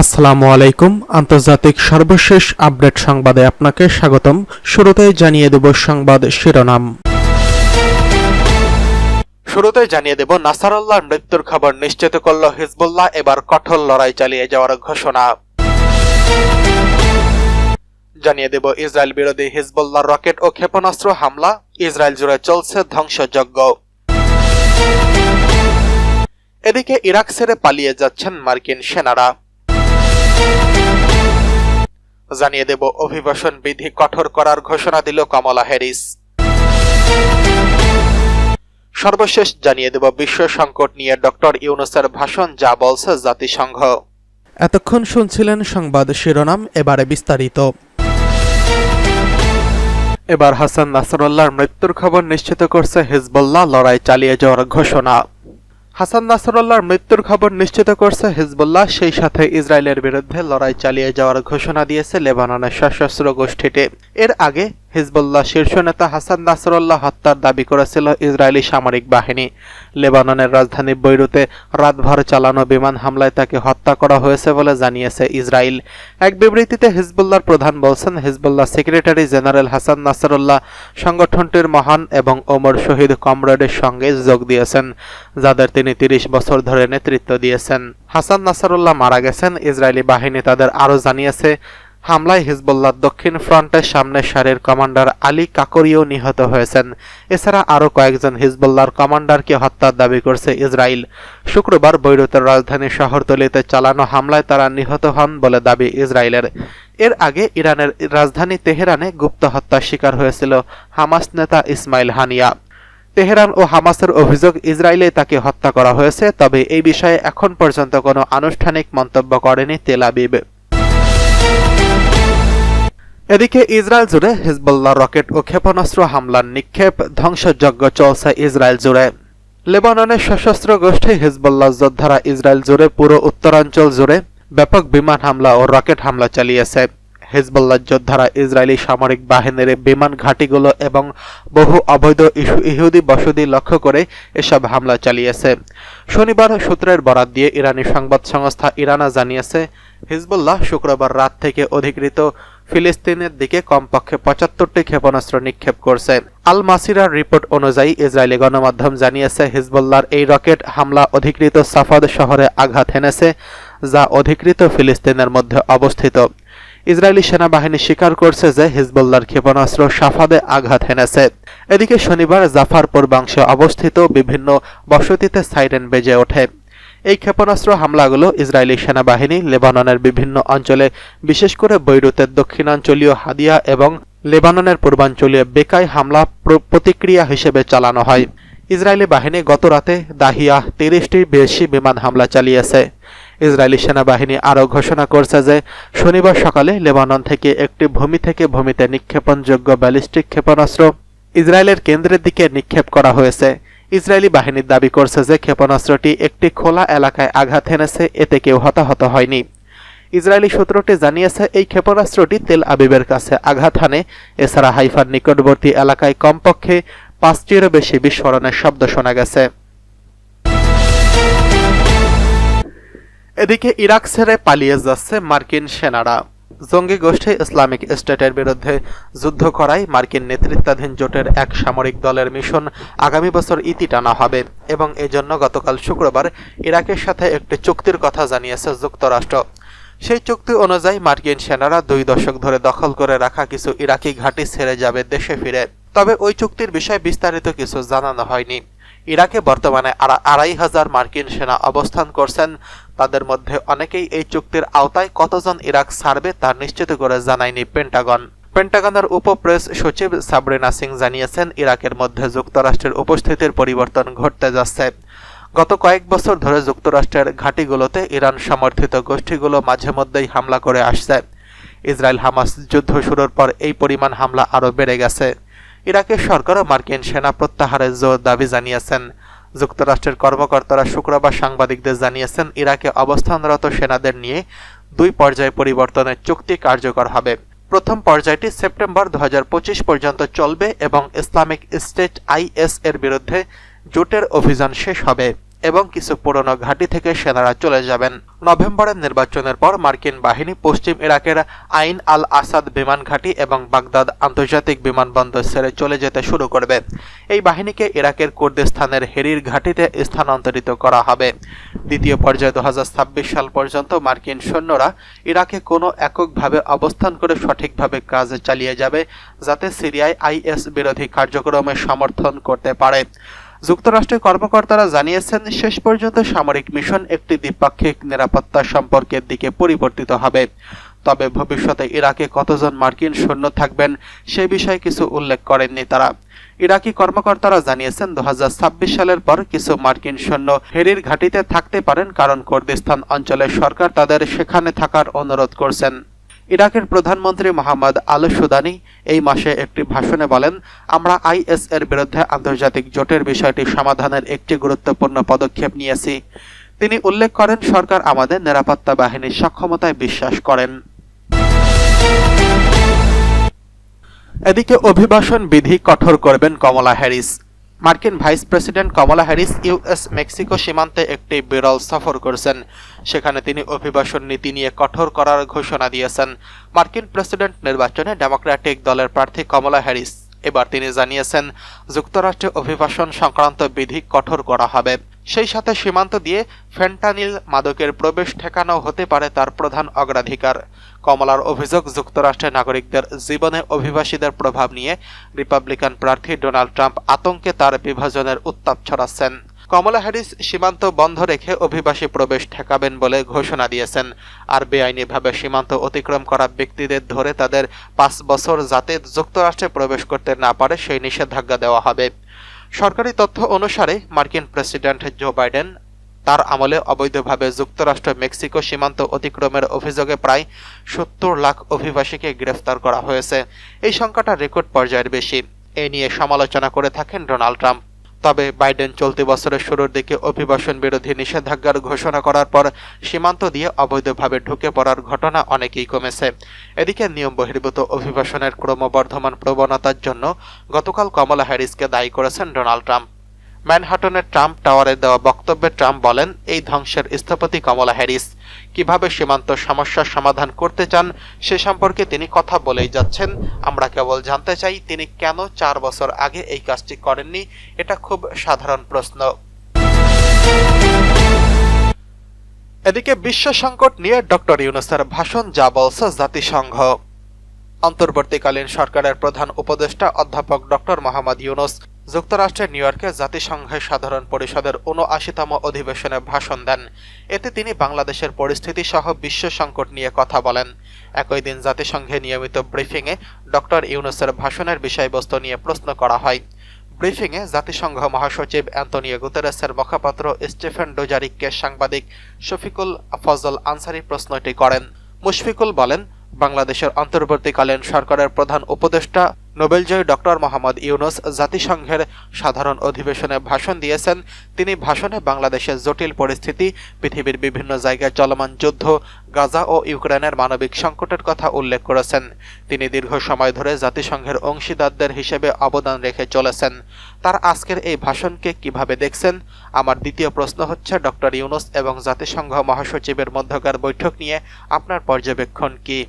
আসসালামু আলাইকুম। আন্তর্জাতিক সর্বশেষ আপডেট সংবাদে আপনাকে স্বাগতম। শুরুতেই জানিয়ে দেব সংবাদ শিরোনাম। শুরুতে জানিয়ে দেব নাসারুল্লাহর মৃত্যুর খবর নিশ্চিত করল হিজবুল্লাহ। এবার কঠোর লড়াই চালিয়ে যাওয়ার ঘোষণা। জানিয়ে দেব, ইসরায়েল বিরোধী হিজবুল্লাহর রকেট ও ক্ষেপণাস্ত্র হামলা ইসরায়েল জুড়ে চলছে ধ্বংসযজ্ঞ। এদিকে ইরাক ছেড়ে পালিয়ে যাচ্ছেন মার্কিন সেনারা। জানিয়ে দেব, অভিবাসন বিধি কঠোর করার ঘোষণা দিল কমলা হ্যারিস। সর্বশেষ জানিয়ে দেব, বিশ্ব সংকট নিয়ে ডক্টর ইউনুসের ভাষণ যা বলছে জাতিসংঘ। এতক্ষণ শুনছিলেন সংবাদ শিরোনাম, এবারে বিস্তারিত। এবার হাসান নাসরুল্লাহর মৃত্যুর খবর নিশ্চিত করছে হিজবুল্লাহ লড়াই চালিয়ে যাওয়ার ঘোষণা। হাসান নাসরুল্লাহর মৃত্যুর খবর নিশ্চিত করছে হিজবুল্লাহ, সেই সাথে ইসরায়েলের বিরুদ্ধে লড়াই চালিয়ে যাওয়ার ঘোষণা দিয়েছে লেবাননের সশস্ত্র গোষ্ঠীটি। এর আগে হিজবুল্লাহ শীর্ষ নেতা হাসান নাসরুল্লাহ হত্যার দাবি করেছিল ইসরায়েলি সামরিক বাহিনী। লেবাননের রাজধানী বৈরুতে রাতভর চালানো বিমান হামলায় তাকে হত্যা করা হয়েছে বলে জানিয়েছে ইসরায়েল। এক বিবৃতিতে হিজবুল্লাহর প্রধান বলছেন, Hezbollah secretary general Hassan Nasrallah সংগঠনটির মহান এবং ওমর শহীদ কমরেডের সঙ্গে যোগ দিয়েছেন, যাদের তিনি তিরিশ বছর ধরে নেতৃত্ব দিয়েছেন। হাসান নাসারুল্লাহ মারা গেছেন, ইসরায়েলি বাহিনী তাদের আরও জানিয়েছে হামলায় হিজবুল্লাহ দক্ষিণ ফ্রন্টের সামনে সারের কমান্ডার আলী কাকরিও নিহত হয়েছেন। এছাড়া আরও কয়েকজন হিজবুল্লাহর কমান্ডারকে হত্যার দাবি করছে ইসরায়েল শুক্রবার বৈরুতের রাজধানী শহরতলিতে চালানো হামলায় তারা নিহত হন বলে দাবি ইসরায়েলের এর আগে ইরানের রাজধানী তেহরানে গুপ্ত হত্যার শিকার হয়েছিল হামাস নেতা ইসমাইল হানিয়া। তেহরান ও হামাসের অভিযোগ ইসরায়েলে তাকে হত্যা করা হয়েছে, তবে এই বিষয়ে এখন পর্যন্ত কোনো আনুষ্ঠানিক মন্তব্য করেনি তেল আবিব। এদিকে ইসরায়েল জুড়ে হিজবুল্লাহ রকেট ও ক্ষেপণাস্ত্র হামলার নিক্ষেপ ধ্বংসযজ্ঞ চলছে ইসরায়েল জুড়ে। লেবাননের সশস্ত্র গোষ্ঠী হিজবুল্লাহ যোদ্ধারা ইসরায়েল জুড়ে পুরো উত্তরাঞ্চল জুড়ে ব্যাপক বিমান হামলা ও রকেট হামলা চালিয়েছে। হিজবুল্লাহ যোদ্ধারা ইসরায়েলি সামরিক বাহিনীর বিমান ঘাঁটিগুলো এবং বহু অবৈধ ইহুদি বসতি লক্ষ্য করে এসব হামলা চালিয়েছে। শনিবার সূত্রের বরাত দিয়ে ইরানি সংবাদ সংস্থা ইরানা জানিয়েছে, হিজবুল্লাহ শুক্রবার রাত থেকে অধিকৃত ফিলিস্তিনের দিকে কমপক্ষে পঁচাত্তরটি ক্ষেপণাস্ত্র নিক্ষেপ করছে। আল মাসিরার রিপোর্ট অনুযায়ী ইসরায়েলি গণমাধ্যম জানিয়েছে, হিজবুল্লাহর এই রকেট হামলা অধিকৃত সাফাদ শহরে আঘাত হেনেছে, যা অধিকৃত ফিলিস্তিনের মধ্যে অবস্থিত। ইসরায়েলি সেনাবাহিনী স্বীকার করছে যে হিজবুল্লাহর ক্ষেপণাস্ত্র সাফাদে আঘাত হেনেছে। এদিকে শনিবার জাফার পূর্বাংশে অবস্থিত বিভিন্ন বসতিতে সাইরেন বেজে ওঠে। এই ক্ষেপণাস্ত্র হামলাগুলো ইসরায়েলি সেনাবাহিনী লেবাননের বিভিন্ন অঞ্চলে, বিশেষ করে বৈরুতের দক্ষিণাঞ্চলীয় হাদিয়া এবং লেবাননের পূর্বাঞ্চলীয় বেকায় হামলা প্রতিক্রিয়া হিসেবে চালানো হয়। ইসরায়েলি বাহিনী গত রাতে দাহিয়া তিরিশটির বেশি বিমান হামলা চালিয়েছে। ইসরায়েলি সেনাবাহিনী আরও ঘোষণা করছে যে, শনিবার সকালে লেবানন থেকে একটি ভূমি থেকে ভূমিতে নিক্ষেপণযোগ্য ব্যালিস্টিক ক্ষেপণাস্ত্র ইসরায়েলের কেন্দ্রের দিকে নিক্ষেপ করা হয়েছে। ইসরায়েলি বাহিনীর দাবি করছে যে ক্ষেপণাস্ত্রটি একটি খোলা এলাকায় আঘাত হেনেছে এতে কেউ হতাহত হয়নি। ইসরায়েলি সূত্রটি জানিয়েছে, এই ক্ষেপণাস্ত্রটি তেল আবিবের কাছে আঘাত হানে। এছাড়া হাইফার নিকটবর্তী এলাকায় কমপক্ষে পাঁচটিরও বেশি বিস্ফোরণের শব্দ শোনা গেছে। এদিকে ইরাক ছেড়ে পালিয়ে যাচ্ছে মার্কিন সেনারা। জঙ্গি গোষ্ঠী ইসলামিক স্টেটের বিরুদ্ধে যুদ্ধ করায় মার্কিন নেতৃত্বাধীন জোটের এক সামরিক দলের মিশন আগামী বছর ইতি টানা হবে এবং এজন্য গতকাল শুক্রবার ইরাকের সাথে একটি চুক্তির কথা জানিয়েছে যুক্তরাষ্ট্র। সেই চুক্তি অনুযায়ী মার্কিন সেনারা দুই দশক ধরে দখল করে রাখা কিছু ইরাকি ঘাঁটি ছেড়ে যাবে দেশে ফিরে। তবে ওই চুক্তির বিষয়ে বিস্তারিত কিছু জানানো হয়নি। ইরাকে বর্তমানে আড়াই হাজার মার্কিন সেনা অবস্থান করছেন তাদের মধ্যে অনেকেই এই চুক্তির আওতায় কতজন ইরাক ছাড়বে তা নিশ্চিত করে জানায়নি পেন্টাগন। পেন্টাগনের উপপ্রেস সচিব সাবরিনা সিং জানিয়েছেন, ইরাকের মধ্যে যুক্তরাষ্ট্রের উপস্থিতির পরিবর্তন ঘটতে যাচ্ছে। গত কয়েক বছর ধরে যুক্তরাষ্ট্রের ঘাঁটিগুলোতে ইরান সমর্থিত গোষ্ঠীগুলো মাঝে মধ্যেই হামলা করে আসছে। ইসরায়েল হামাস যুদ্ধ শুরুর পর এই পরিমাণ হামলা আরও বেড়ে গেছে। ইরাকের সরকারও মার্কিন সেনা প্রত্যাহারের জোর দাবি জানিয়েছেন। যুক্তরাষ্ট্রের কর্মকর্তারা শুক্রবার সাংবাদিকদের জানিয়েছেন, ইরাকে অবস্থানরত সেনাদের নিয়ে দুই পর্যায়ে পরিবর্তনের চুক্তি কার্যকর হবে। প্রথম পর্যায়টি সেপ্টেম্বর দু হাজার পঁচিশ পর্যন্ত চলবে এবং ইসলামিক স্টেট আইএস এর বিরুদ্ধে জোটের অভিযান শেষ হবে। এবং কিছু পুরনো ঘাঁটি থেকে সেনারা চলে যাবেন। নভেম্বরের নির্বাচনের পর মার্কিন বাহিনী পশ্চিম ইরাকের আইন আল আসাদ বিমান ঘাঁটি এবং বাগদাদ আন্তর্জাতিক বিমানবন্দর ছেড়ে চলে যেতে শুরু করবে। এই বাহিনীকে ইরাকের কুর্দিস্তানের হেরির ঘাঁটিতে স্থানান্তরিত করা হবে। দ্বিতীয় পর্যায়ে দু হাজার ছাব্বিশ সাল পর্যন্ত মার্কিন সৈন্যরা ইরাকে কোনো এককভাবে অবস্থান করে সঠিকভাবে কাজ চালিয়ে যাবে, যাতে সিরিয়ায় আইএস বিরোধী কার্যক্রমে সমর্থন করতে পারে। যুক্তরাষ্ট্রের কর্মকর্তারা জানিয়েছেন, শেষ পর্যন্ত সামরিক মিশন একটি দ্বিপাক্ষিক নিরাপত্তা সম্পর্কের দিকে পরিবর্তিত হবে। তবে ভবিষ্যতে ইরাকে কতজন মার্কিন সৈন্য থাকবেন সে বিষয়ে কিছু উল্লেখ করেননি তারা। ইরাকি কর্মকর্তারা জানিয়েছেন দু হাজার ছাব্বিশ সালের পর কিছু মার্কিন সৈন্য হেরির ঘাঁটিতে থাকতে পারেন, কারণ কুর্দিস্তান অঞ্চলের সরকার তাদের সেখানে থাকার অনুরোধ করছেন। ইরাকের প্রধানমন্ত্রী মোহাম্মদ আল সুদানি এই মাসে একটি ভাষণে বলেন, আমরা আইএস এর বিরুদ্ধে আন্তর্জাতিক জোটের বিষয়টি সমাধানের একটি গুরুত্বপূর্ণ পদক্ষেপ নিয়েছি। তিনি উল্লেখ করেন, সরকার আমাদের নিরাপত্তা বাহিনীর সক্ষমতায় বিশ্বাস করেন। এদিকে অভিবাসন বিধি কঠোর করবেন কমলা হ্যারিস। মার্কিন vice president Kamala Harris US Mexico সীমান্তে একটি বিরল সফর করেছেন। সেখানে তিনি অভিবাসন নীতি নিয়ে কঠোর করার ঘোষণা দিয়েছেন। মার্কিন প্রেসিডেন্ট নির্বাচনে ডেমোক্র্যাটিক দলের প্রার্থী কমলা হ্যারিস। এবার তিনি জানিয়েছেন, যুক্তরাষ্ট্রে অভিবাসন সংক্রান্ত বিধি কঠোর করা হবে। সেই সাথে সীমান্ত দিয়ে ফেন্টানিল মাদকের প্রবেশ ঠেকানো হতে পারে তার প্রধান অগ্রাধিকার। কমলার অভিযোগ, যুক্তরাষ্ট্রের নাগরিকদের জীবনে অভিবাসীদের প্রভাব নিয়ে রিপাবলিকান প্রার্থী ডোনাল্ড ট্রাম্প আতঙ্কে তার বিভাজনের উত্তাপ ছড়াচ্ছেন। কমলা হ্যারিস সীমান্ত বন্ধ রেখে অভিবাসী প্রবেশ ঠেকাবেন বলে ঘোষণা দিয়েছেন। আর বেআইনিভাবে সীমান্ত অতিক্রম করা ব্যক্তিদের ধরে তাদের পাঁচ বছর যাতে যুক্তরাষ্ট্রে প্রবেশ করতে না পারে, সেই নিষেধাজ্ঞা দেওয়া হবে। সরকারি তথ্য অনুসারে মার্কিন প্রেসিডেন্ট জো বাইডেন তার আমলে অবৈধভাবে যুক্তরাষ্ট্র, মেক্সিকো সীমান্ত অতিক্রমের অভিযোগে প্রায় সত্তর লাখ অভিবাসীকে গ্রেফতার করা হয়েছে। এই সংখ্যাটা রেকর্ড পর্যায়ের বেশি। এ নিয়ে সমালোচনা করে থাকেন ডোনাল্ড ট্রাম্প। তবে বাইডেন চলতি বছরের শুরুর দিকে অভিবাসন বিরোধী নিষেধাজ্ঞার ঘোষণা করার পর সীমান্ত দিয়ে অবৈধভাবে ঢুকে পড়ার ঘটনা অনেকেই কমেছে। এদিকে নিয়ম বহির্ভূত অভিবাসনের ক্রমবর্ধমান প্রবণতার জন্য গতকাল কমলা হ্যারিসকে দায়ী করেছেন ডোনাল্ড ট্রাম্প। ম্যানহাটনের ট্রাম্প টাওয়ারে দেওয়া বক্তব্যে ট্রাম্প বলেন, এই ধ্বংসের স্থপতি কমলা হ্যারিস। কীভাবে সীমান্ত সমস্যার সমাধান করতে চান সে সম্পর্কে তিনি কথা বলেই যাচ্ছেন। আমরা কেবল জানতে চাই, তিনি কেন চার বছর আগে এই কাজটি করেননি? এটা খুব সাধারণ প্রশ্ন। এদিকে বিশ্ব সংকট নিয়ে ডক্টর ইউনুসের ভাষণ, যা বলছে জাতিসংঘ। অন্তর্বর্তীকালীন সরকারের প্রধান উপদেষ্টা অধ্যাপক ডক্টর মোহাম্মদ ইউনুস যুক্তরাষ্ট্রের নিউ ইয়র্কে জাতিসংঘের সাধারণ পরিষদের উনআশিতম অধিবেশনে ভাষণ দেন। এতে তিনি বাংলাদেশের পরিস্থিতি সহ বিশ্ব সংকট নিয়ে কথা বলেন। একই দিন জাতিসংঘে নিয়মিত ব্রিফিংয়ে ডক্টর ইউনুসের ভাষণের বিষয়বস্তু নিয়ে প্রশ্ন করা হয়। ব্রিফিংয়ে জাতিসংঘ মহাসচিব অ্যান্তনিও গুতেরেসের মুখপাত্র স্টিফেন ডোজারিককে সাংবাদিক শফিকুল ফজল আনসারি প্রশ্নটি করেন। মুশফিকুল বলেন, বাংলাদেশের অন্তর্বর্তীকালীন সরকারের প্রধান উপদেষ্টা নোবেলজয়ী ডক্টর মোহাম্মদ ইউনুস জাতিসংঘের সাধারণ অধিবেশনে ভাষণ দিয়েছেন। তিনি ভাষণে বাংলাদেশের জটিল পরিস্থিতি, পৃথিবীর বিভিন্ন জায়গায় চলমান যুদ্ধ, গাজা ও ইউক্রেনের মানবিক সংকটের কথা উল্লেখ করেছেন। তিনি দীর্ঘ সময় ধরে জাতিসংঘের অংশীদারদের হিসেবে অবদান রেখে চলেছেন। তার আজকের এই ভাষণকে কীভাবে দেখছেন? আমার দ্বিতীয় প্রশ্ন হচ্ছে, ডক্টর ইউনুস এবং জাতিসংঘ মহাসচিবের মধ্যকার বৈঠক নিয়ে আপনার পর্যবেক্ষণ কি?